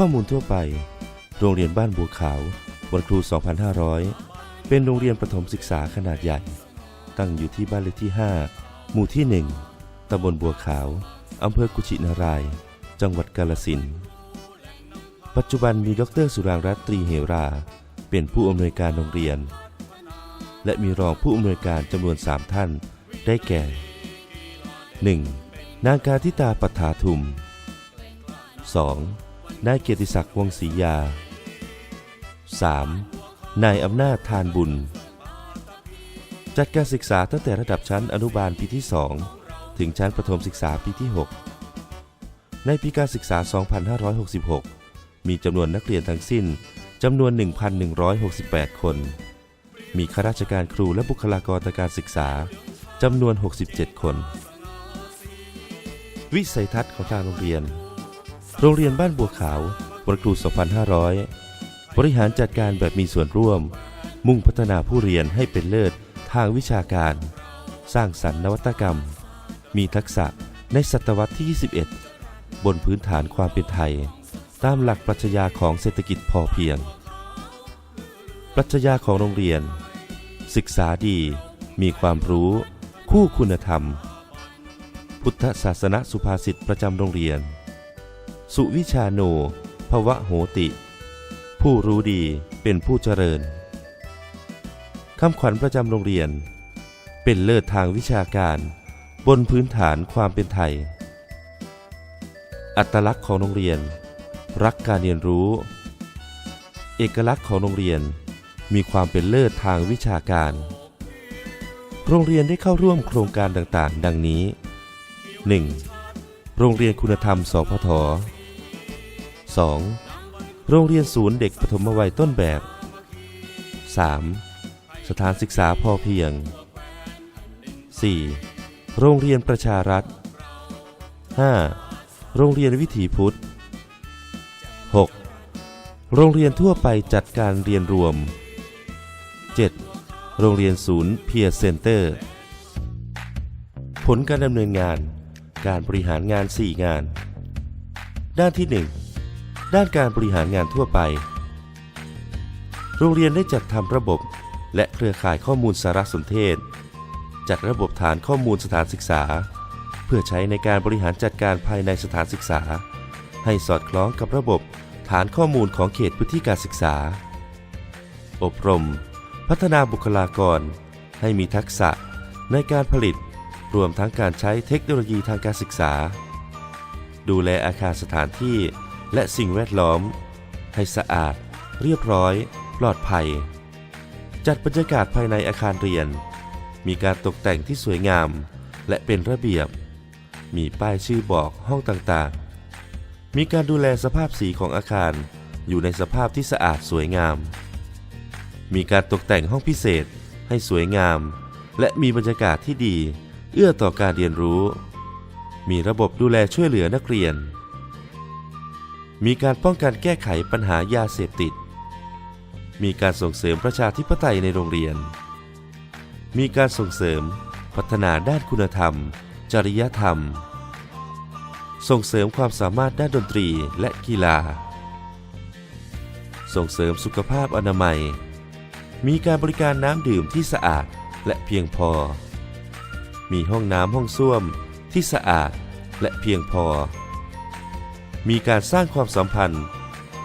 ข้อมูลทั่วไป โรงเรียนบ้านบัวขาว วันครู 2500 เป็นโรงเรียนประถมศึกษาขนาดใหญ่ ตั้งอยู่ที่บ้านเลขที่ 5 หมู่ที่ 1ตำบลบัวขาว อำเภอกุชินาราย จังหวัดกาลสิน ปัจจุบันมีดรสุรางรัตตรีเหรา เป็นผู้อำนวยการโรงเรียน และมีรองผู้อำนวยการจำนวน 3 ท่าน ได้แก่ 1. นางการทิตาปัฏฐาทุม 2. นายเกียรติศักดิ์วงศรียา 3. นายอำนาจทานบุญ จัดการศึกษาตั้งแต่ระดับชั้นอนุบาลปีที่ 2 ถึงชั้นประถมศึกษาปีที่ 6 ในปีการศึกษา 2566 มีจำนวนนักเรียนทั้งสิ้นจำนวน 1,168 คน มีข้าราชการครูและบุคลากรทางการศึกษาจำนวน 67 คน วิสัยทัศน์ของทางโรงเรียน โรงเรียนบ้านบัวขาววันครู 2500 บริหารจัดการแบบมีส่วนร่วม มุ่งพัฒนาผู้เรียนให้เป็นเลิศทางวิชาการ สร้างสรรค์นวัตกรรม มีทักษะในศตวรรษที่ 21 บนพื้นฐานความเป็นไทย ตามหลักปรัชญาของเศรษฐกิจพอเพียง ปรัชญาของโรงเรียน ศึกษาดี มีความรู้ คู่คุณธรรม พุทธศาสนสุภาษิตประจำโรงเรียน สุวิชาโนภวะโหติ ผู้รู้ดีเป็นผู้เจริญคำขวัญประจำโรงเรียน เป็นเลิศทางวิชาการ บนพื้นฐานความเป็นไทย อัตลักษณ์ของโรงเรียน รักการเรียนรู้ เอกลักษณ์ของโรงเรียนมีความเป็นเลิศทางวิชาการ โรงเรียนได้เข้าร่วมโครงการต่างๆ ดังนี้ 1. โรงเรียนคุณธรรม สพท 2. โรงเรียนศูนย์เด็กปฐมวัยต้นแบบ 3. สถานศึกษาพอเพียง 4. โรงเรียนประชารัฐ 5. โรงเรียนวิถีพุทธ 6. โรงเรียนทั่วไปจัดการเรียนรวม 7. โรงเรียนศูนย์เพียร์เซ็นเตอร์ ผลการดำเนินงาน การบริหารงาน 4 งาน ด้านที่ 1 ด้านการบริหารงานทั่วไป โรงเรียนได้จัดทำระบบและเครือข่ายข้อมูลสารสนเทศ จัดระบบฐานข้อมูลสถานศึกษา เพื่อใช้ในการบริหารจัดการภายในสถานศึกษา ให้สอดคล้องกับระบบฐานข้อมูลของเขตพื้นที่การศึกษา อบรม พัฒนาบุคลากร ให้มีทักษะในการผลิตรวมทั้งการใช้เทคโนโลยีทางการศึกษา ดูแลอาคารสถานที่ และสิ่งแวดล้อม ให้สะอาด เรียบร้อย ปลอดภัย จัดบรรยากาศภายในอาคารเรียน มีการตกแต่งที่สวยงาม และเป็นระเบียบ มีป้ายชื่อบอกห้องต่างๆ มีการดูแลสภาพสีของอาคารอยู่ในสภาพที่สะอาดสวยงาม มีการตกแต่งห้องพิเศษให้สวยงาม และมีบรรยากาศที่ดี เอื้อต่อการเรียนรู้ มีระบบดูแลช่วยเหลือนักเรียน มีการป้องกันแก้ไขปัญหายาเสพติด มีการส่งเสริมประชาธิปไตยในโรงเรียน มีการส่งเสริมพัฒนาด้านคุณธรรม จริยธรรม ส่งเสริมความสามารถด้านดนตรีและกีฬา ส่งเสริมสุขภาพอนามัย มีการบริการน้ำดื่มที่สะอาดและเพียงพอ มีห้องน้ำห้องส้วมที่สะอาดและเพียงพอ มีการสร้างความสัมพันธ์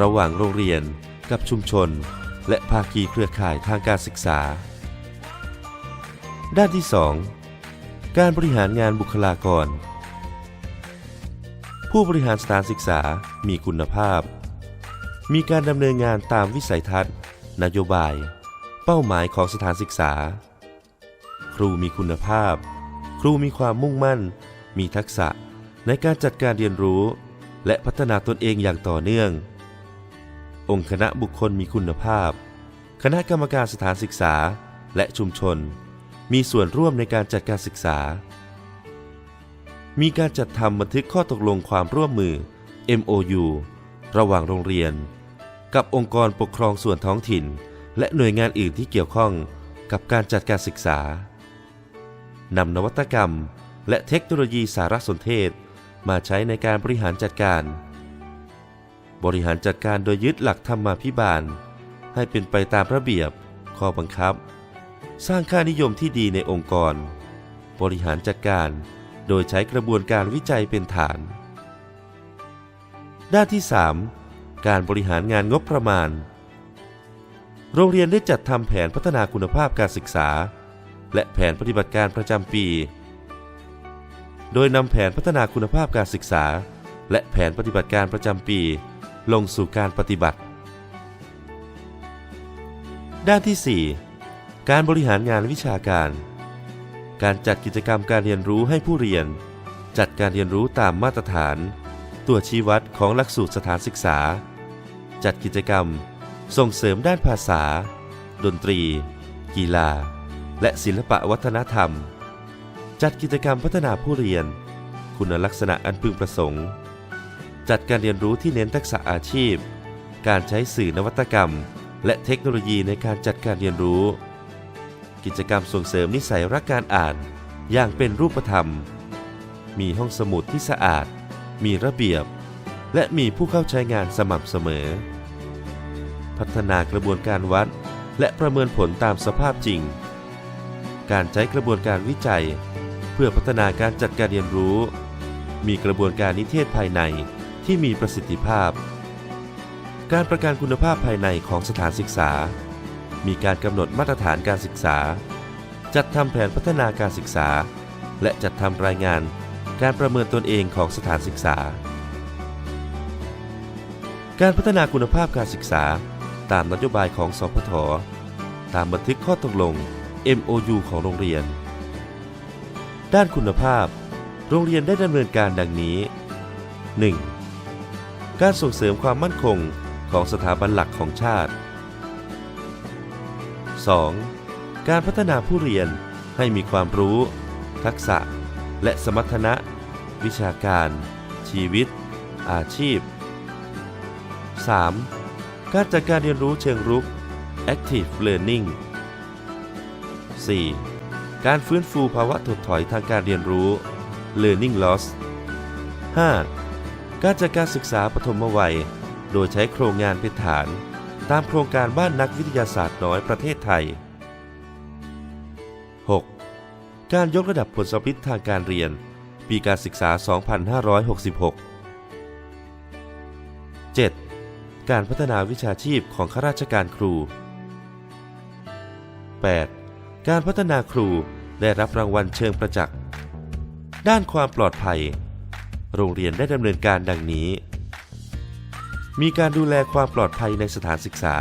ระหว่างโรงเรียนกับชุมชน และภาคีเครือข่ายทางการศึกษา ด้านที่ 2 การบริหารงานบุคลากร ผู้บริหารสถานศึกษามีคุณภาพ มีการดำเนินงานตามวิสัยทัศน์ นโยบาย เป้าหมายของสถานศึกษา ครูมีคุณภาพ ครูมีความมุ่งมั่น มีทักษะในการจัดการเรียนรู้ และพัฒนาตนเองอย่างต่อเนื่อง องค์คณะบุคคลมีคุณภาพ คณะกรรมการสถานศึกษาและชุมชน มีส่วนร่วมในการจัดการศึกษา มีการจัดทำบันทึกข้อตกลงความร่วมมือ MOU ระหว่างโรงเรียน กับองค์กรปกครองส่วนท้องถิ่น และหน่วยงานอื่นที่เกี่ยวข้องกับการจัดการศึกษานำนวัตกรรม และเทคโนโลยีสารสนเทศ มาใช้ในการบริหารจัดการ บริหารจัดการโดยยึดหลักธรรมาภิบาล ให้เป็นไปตามระเบียบ ข้อบังคับ สร้างค่านิยมที่ดีในองค์กร บริหารจัดการโดยใช้กระบวนการวิจัยเป็นฐาน ด้านที่ 3 การบริหารงานงบประมาณ โรงเรียนได้จัดทำแผนพัฒนาคุณภาพการศึกษา และแผนปฏิบัติการประจำปี โดยนำแผนพัฒนาคุณภาพการศึกษา และแผนปฏิบัติการประจำปี ลงสู่การปฏิบัติ ด้านที่ 4 การบริหารงานวิชาการ การจัดกิจกรรมการเรียนรู้ให้ผู้เรียน จัดการเรียนรู้ตามมาตรฐาน ตัวชี้วัดของหลักสูตรสถานศึกษา จัดกิจกรรม ส่งเสริมด้านภาษา ดนตรี กีฬา และศิลปะวัฒนธรรม จัดกิจกรรมพัฒนาผู้เรียน คุณลักษณะอันพึงประสงค์ จัดการเรียนรู้ที่เน้นทักษะอาชีพ การใช้สื่อนวัตกรรม และเทคโนโลยีในการจัดการเรียนรู้ กิจกรรมส่งเสริมนิสัยรักการอ่าน อย่างเป็นรูปธรรม มีห้องสมุดที่สะอาด มีระเบียบ และมีผู้เข้าใช้งานสม่ำเสมอ พัฒนากระบวนการวัด และประเมินผลตามสภาพจริง การใช้กระบวนการวิจัย เพื่อพัฒนาการจัดการเรียนรู้ มีกระบวนการนิเทศภายในที่มีประสิทธิภาพ การประกันคุณภาพภายในของสถานศึกษา มีการกำหนดมาตรฐานการศึกษา จัดทำแผนพัฒนาการศึกษา และจัดทำรายงานการประเมินตนเองของสถานศึกษา การพัฒนาคุณภาพการศึกษา ตามนโยบายของสพทตามบันทึกข้อตกลง MOU ของโรงเรียน ด้านคุณภาพ โรงเรียนได้ดำเนินการดังนี้ 1. การส่งเสริมความมั่นคงของสถาบันหลักของชาติ 2. การพัฒนาผู้เรียนให้มีความรู้ ทักษะ และสมรรถนะ วิชาการ ชีวิต อาชีพ 3. การจัดการเรียนรู้เชิงรุก Active Learning 4. การฟื้นฟูภาวะถดถอยทางการเรียนรู้ Learning Loss 5. การจัดการศึกษาปฐมวัย โดยใช้โครงงานเป็นฐาน ตามโครงการบ้านนักวิทยาศาสตร์น้อยประเทศไทย 6. การยกระดับผลสำลิดทางการเรียน ปีการศึกษา 2566 7. การพัฒนาวิชาชีพของข้าราชการครู 8. การพัฒนาครูได้รับรางวัลเชิงประจักษ์ ด้านความปลอดภัย โรงเรียนได้ดำเนินการดังนี้ มีการดูแลความปลอดภัยในสถานศึกษา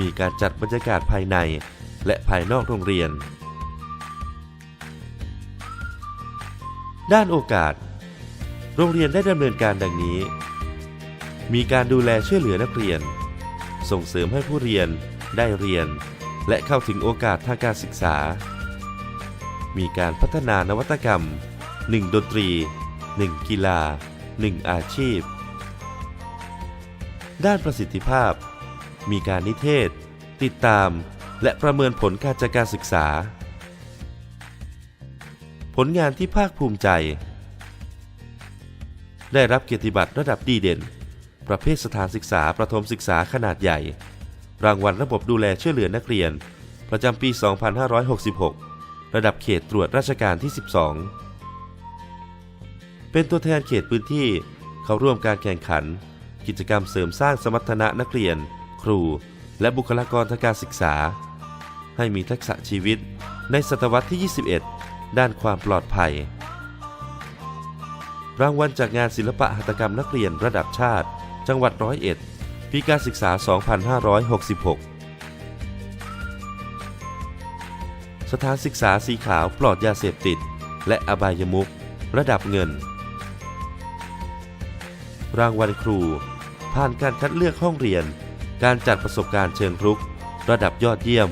มีการจัดบรรยากาศภายในและภายนอกโรงเรียน ด้านโอกาส โรงเรียนได้ดำเนินการดังนี้ มีการดูแลช่วยเหลือนักเรียน ส่งเสริมให้ผู้เรียนได้เรียน และเข้าถึงโอกาสทางการศึกษา มีการพัฒนานวัตกรรม 1 ดนตรี 1 กีฬา 1 อาชีพ ด้านประสิทธิภาพ มีการนิเทศ ติดตาม และประเมินผลการจัดการศึกษา ผลงานที่ภาคภูมิใจ ได้รับเกียรติบัตรระดับดีเด่น ประเภทสถานศึกษาประถมศึกษาขนาดใหญ่ รางวัลระบบดูแลช่วยเหลือนักเรียน ประจำปี 2566 ระดับเขตตรวจราชการที่ 12 เป็นตัวแทนเขตพื้นที่เข้าร่วมการแข่งขัน กิจกรรมเสริมสร้างสมรรถนะนักเรียน ครู และบุคลากรทางการศึกษา ให้มีทักษะชีวิตในศตวรรษที่ 21 ด้านความปลอดภัย รางวัลจากงานศิลปะหัตถกรรมนักเรียนระดับชาติ จังหวัดร้อยเอ็ด ปีการศึกษา 2566 สถานศึกษาสีขาวปลอดยาเสพติด และอบายมุขระดับเงิน รางวัลครู ผ่านการคัดเลือกห้องเรียน การจัดประสบการณ์เชิงรุก ระดับยอดเยี่ยม